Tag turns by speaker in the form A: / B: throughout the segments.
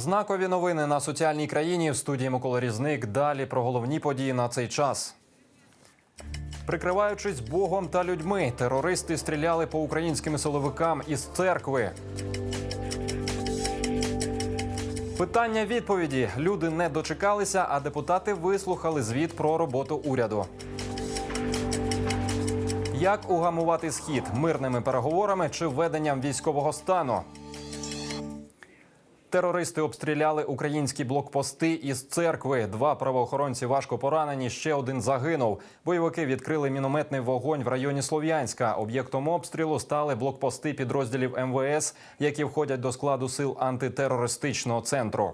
A: Знакові новини на соціальній країні в студії Микола Різник. Далі про головні події на цей час. Прикриваючись Богом та людьми, терористи стріляли по українським силовикам із церкви. Питання відповіді: люди не дочекалися, а депутати вислухали звіт про роботу уряду. Як угамувати схід мирними переговорами чи введенням військового стану? Терористи обстріляли українські блокпости із церкви. Два правоохоронці важко поранені. Ще один загинув. Бойовики відкрили мінометний вогонь в районі Слов'янська. Об'єктом обстрілу стали блокпости підрозділів МВС, які входять до складу сил антитерористичного центру.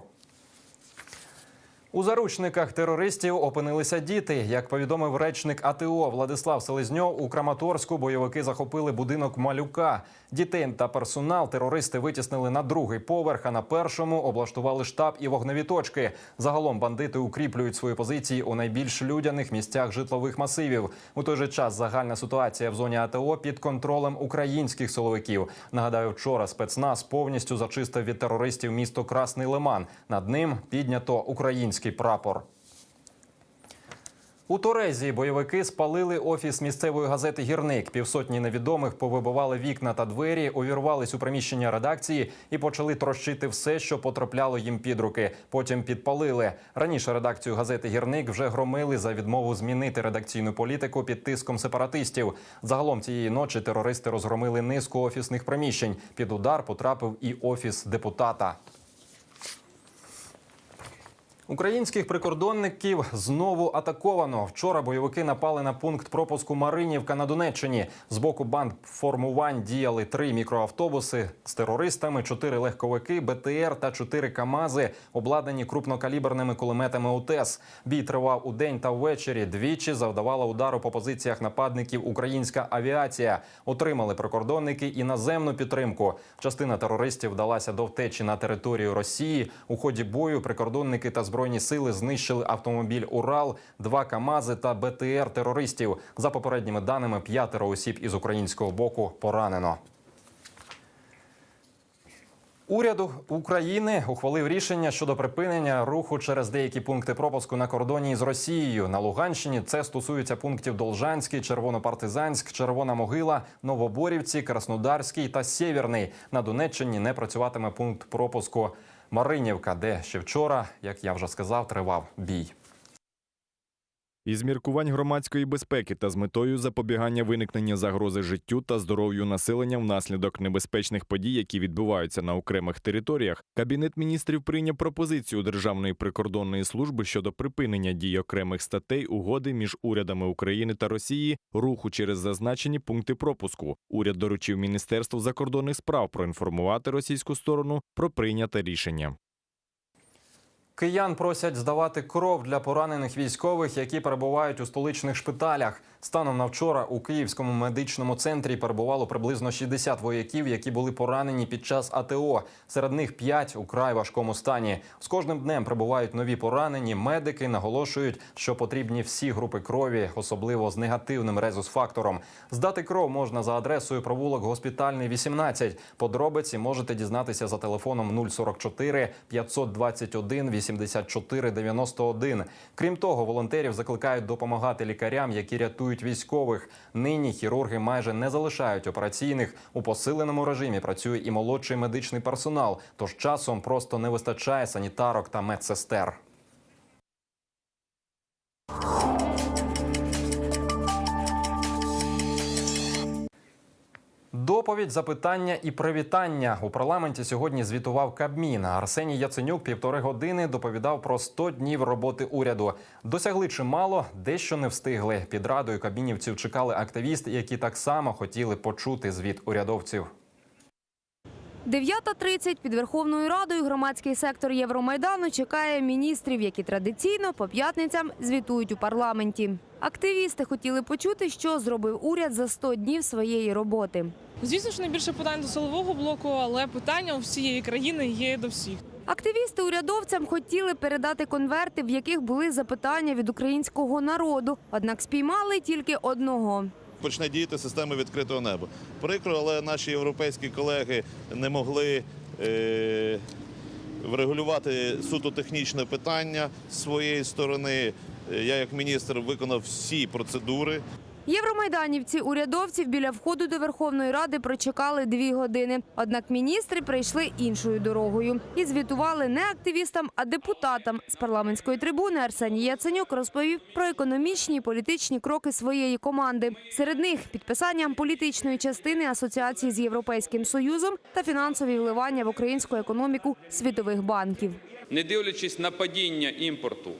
A: У заручниках терористів опинилися діти. Як повідомив речник АТО Владислав Селезньов, у Краматорську бойовики захопили будинок малюка. Дітей та персонал терористи витіснили на другий поверх, а на першому облаштували штаб і вогневі точки. Загалом бандити укріплюють свої позиції у найбільш людяних місцях житлових масивів. У той же час загальна ситуація в зоні АТО під контролем українських силовиків. Нагадаю, вчора спецназ повністю зачистив від терористів місто Красний Лиман. Над ним піднято український прапор. У Торезі бойовики спалили офіс місцевої газети Гірник. Півсотні невідомих повибивали вікна та двері, увірвались у приміщення редакції і почали трощити все, що потрапляло їм під руки. Потім підпалили. Раніше редакцію газети Гірник вже громили за відмову змінити редакційну політику під тиском сепаратистів. Загалом цієї ночі терористи розгромили низку офісних приміщень. Під удар потрапив і офіс депутата. Українських прикордонників знову атаковано. Вчора бойовики напали на пункт пропуску Маринівка на Донеччині. З боку банд формувань діяли три мікроавтобуси з терористами, чотири легковики, БТР та чотири КАМАЗи, обладнані крупнокаліберними кулеметами УТЕС. Бій тривав у день та ввечері. Двічі завдавала удару по позиціях нападників українська авіація. Отримали прикордонники і наземну підтримку. Частина терористів вдалася до втечі на територію Росії. У ході бою прикордонники та збройні сили знищили автомобіль Урал, два КАМАЗи та БТР терористів. За попередніми даними, п'ятеро осіб із українського боку поранено. Уряд України ухвалив рішення щодо припинення руху через деякі пункти пропуску на кордоні з Росією. На Луганщині це стосується пунктів Должанський, Червонопартизанськ, Червона Могила, Новоборівці, Краснодарський та Сєвєрний. На Донеччині не працюватиме пункт пропуску Маринівка, де ще вчора, як я вже сказав, тривав бій.
B: Із міркувань громадської безпеки та з метою запобігання виникнення загрози життю та здоров'ю населення внаслідок небезпечних подій, які відбуваються на окремих територіях, кабінет міністрів прийняв пропозицію Державної прикордонної служби щодо припинення дій окремих статей угоди між урядами України та Росії руху через зазначені пункти пропуску. Уряд доручив Міністерству закордонних справ проінформувати російську сторону про прийняте рішення.
A: Киян просять здавати кров для поранених військових, які перебувають у столичних шпиталях. Станом на вчора у Київському медичному центрі перебувало приблизно 60 вояків, які були поранені під час АТО. Серед них 5 у край важкому стані. З кожним днем прибувають нові поранені. Медики наголошують, що потрібні всі групи крові, особливо з негативним резус-фактором. Здати кров можна за адресою провулок Госпітальний 18. Подробиці можете дізнатися за телефоном 044 521 84 91. Крім того, волонтерів закликають допомагати лікарям, які рятують військових. Нині хірурги майже не залишають операційних. У посиленому режимі працює і молодший медичний персонал. Тож часом просто не вистачає санітарок та медсестер. Доповідь, запитання і привітання у парламенті сьогодні звітував Кабмін. Арсеній Яценюк півтори години доповідав про 100 днів роботи уряду. Досягли чимало, дещо не встигли. Під радою кабмінівців чекали активісти, які так само хотіли почути звіт урядовців.
C: 9.30 під Верховною Радою громадський сектор Євромайдану чекає міністрів, які традиційно по п'ятницям звітують у парламенті. Активісти хотіли почути, що зробив уряд за 100 днів своєї роботи.
D: Звісно ж, найбільше питань до силового блоку, але питання у всієї країни є до всіх.
C: Активісти урядовцям хотіли передати конверти, в яких були запитання від українського народу, однак спіймали тільки одного.
E: Почне діяти система відкритого неба. Прикро, але наші європейські колеги не могли е, врегулювати суто технічне питання своєї сторони. Е, Я як міністр виконав всі процедури.
C: Євромайданівці урядовців біля входу до Верховної Ради прочекали дві години. Однак міністри прийшли іншою дорогою і звітували не активістам, а депутатам. З парламентської трибуни Арсеній Яценюк розповів про економічні і політичні кроки своєї команди. Серед них підписання політичної частини асоціації з Європейським Союзом та фінансові вливання в українську економіку світових банків.
F: не дивлячись на падіння імпорту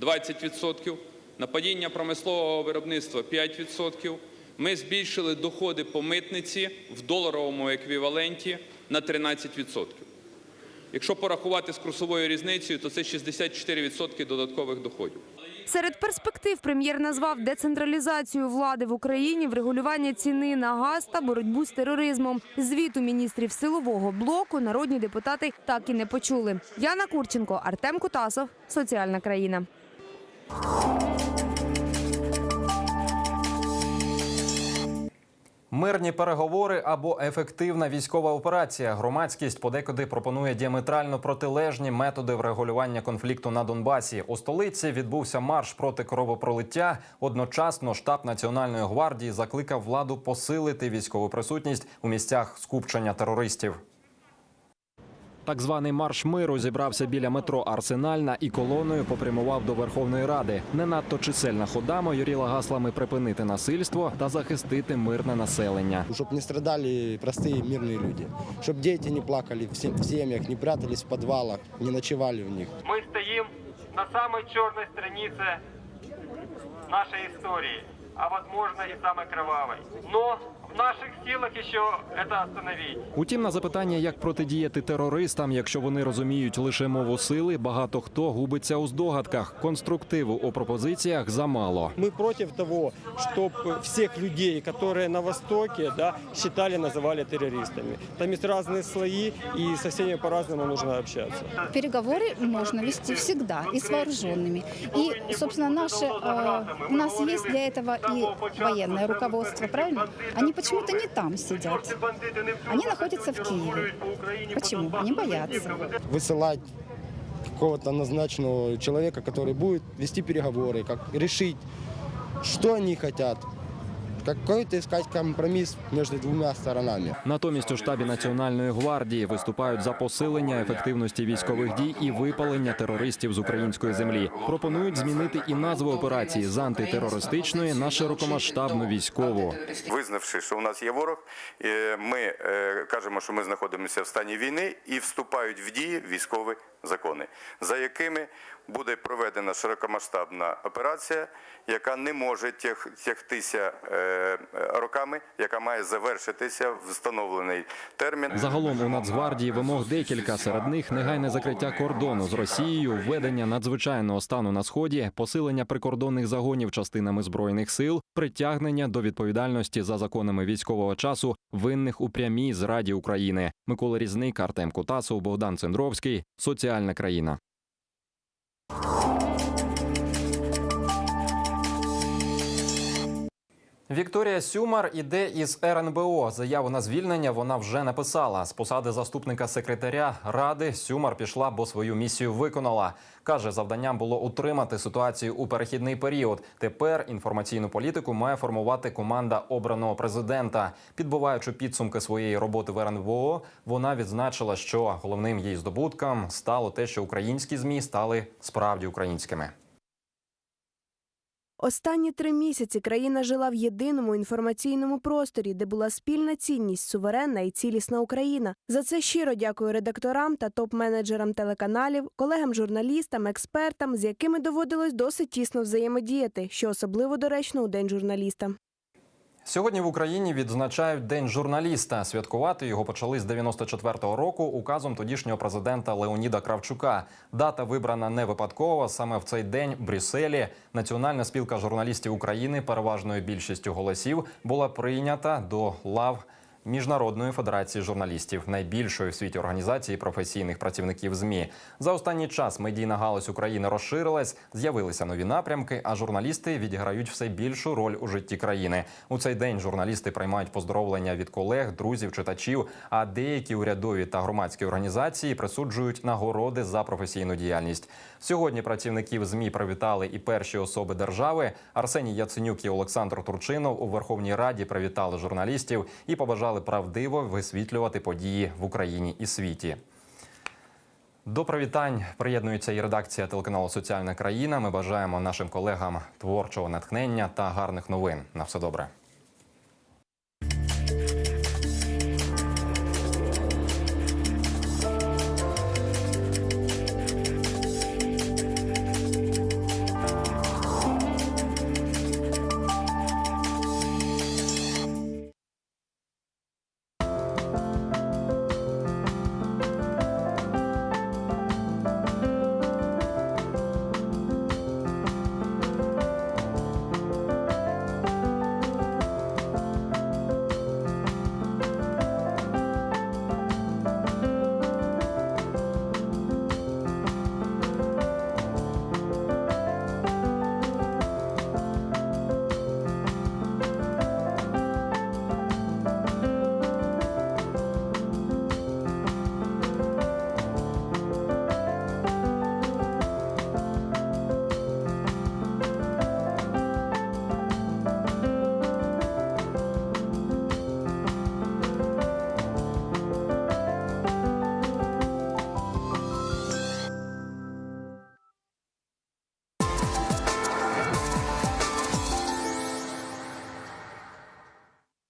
F: 20%, на падіння промислового виробництва 5%, ми збільшили доходи по митниці в доларовому еквіваленті на 13%. Якщо порахувати з курсовою різницею, то це 64% додаткових доходів.
C: Серед перспектив прем'єр назвав децентралізацію влади в Україні, врегулювання ціни на газ та боротьбу з тероризмом. Звіту міністрів силового блоку народні депутати так і не почули. Яна Курченко, Артем Кутасов, Соціальна країна.
A: Мирні переговори або ефективна військова операція. Громадськість подекуди пропонує діаметрально протилежні методи врегулювання конфлікту на Донбасі. У столиці відбувся марш проти кровопролиття. Одночасно штаб Національної гвардії закликав владу посилити військову присутність у місцях скупчення терористів. Так званий марш миру зібрався біля метро Арсенальна і колоною попрямував до Верховної Ради. Не надто чисельна хода майоріла гаслами припинити насильство та захистити мирне населення.
G: Чтобы не страдали простые мирные люди. Чтобы дети не плакали в сем- в семьях, не прятались в подвалах, не ночевали в них.
H: мы стоим на самой черной странице нашей истории, а возможно и самой кровавой. Но в наших силах еще это остановить.
A: Утім, на запитання, як протидіяти терористам, якщо вони розуміють лише мову сили, багато хто губиться у здогадках. Конструктиву у пропозиціях замало.
I: Мы против того, чтобы всех людей, которые на Востоке, да, считали, называли террористами. Там есть разные слои, и со всеми по-разному нужно общаться.
J: Переговоры можно вести всегда и с вооруженными. И, собственно, наши, э, у нас есть для этого и военное руководство, правильно? Они почему-то не там сидят. Они находятся в Киеве. Почему? Они боятся.
G: Высылать какого-то назначенного человека, который будет вести переговоры, как решить, что они хотят. Какой-то искать компромисс двома двумя сторонами.
A: Натомість у штабі Національної гвардії виступають за посилення ефективності військових дій і випалення терористів з української землі. Пропонують змінити і назву операції з антитерористичної на широкомасштабну військову.
K: Визнавши, що у нас є ворог, е, що ми знаходимося в стані війни і вступають в дії військові закони, за якими буде проведена широкомасштабна операція, яка не може тяг- тягтися е, роками, яка має завершитися в встановлений термін.
A: Загалом у Нацгвардії вимог декілька. Серед них негайне закриття кордону з Росією, введення надзвичайного стану на сході, посилення прикордонних загонів частинами збройних сил, притягнення до відповідальності за законами військового часу винних у прямій зраді України. Микола Різник, Артем Кутасов, Богдан Цендровський. Соціальна країна. Вікторія Сюмар іде із РНБО. Заяву на звільнення вона вже написала. З посади заступника секретаря ради Сюмар пішла, бо свою місію виконала. каже, завданням було утримати ситуацію у перехідний період. Тепер інформаційну політику має формувати команда обраного президента. Підбиваючи підсумки своєї роботи в РНБО, вона відзначила, що головним її здобутком стало те, що українські змі стали справді українськими.
L: Останні три місяці країна жила в єдиному інформаційному просторі, де була спільна цінність, суверенна і цілісна Україна. За це щиро дякую редакторам та топ-менеджерам телеканалів, колегам журналістам, експертам, з якими доводилось досить тісно взаємодіяти, що особливо доречно у день журналіста.
A: Сьогодні в Україні відзначають День журналіста. Святкувати його почали з 94-го року указом тодішнього президента Леоніда Кравчука. Дата вибрана не випадково. Саме в цей день в Брюсселі Національна спілка журналістів України переважною більшістю голосів була прийнята до лав Міжнародної федерації журналістів, найбільшої в світі організації професійних працівників ЗМІ. За останній час медійна галузь України розширилась, з'явилися нові напрямки, а журналісти відіграють все більшу роль у житті країни. У цей день журналісти приймають поздоровлення від колег, друзів, читачів. А деякі урядові та громадські організації присуджують нагороди за професійну діяльність. Сьогодні працівників ЗМІ привітали і перші особи держави. Арсеній Яценюк і Олександр Турчинов у Верховній Раді привітали журналістів і побажали правдиво висвітлювати події в Україні і світі. До привітань приєднується і редакція телеканалу Соціальна країна. Ми бажаємо нашим колегам творчого натхнення та гарних новин. На все добре.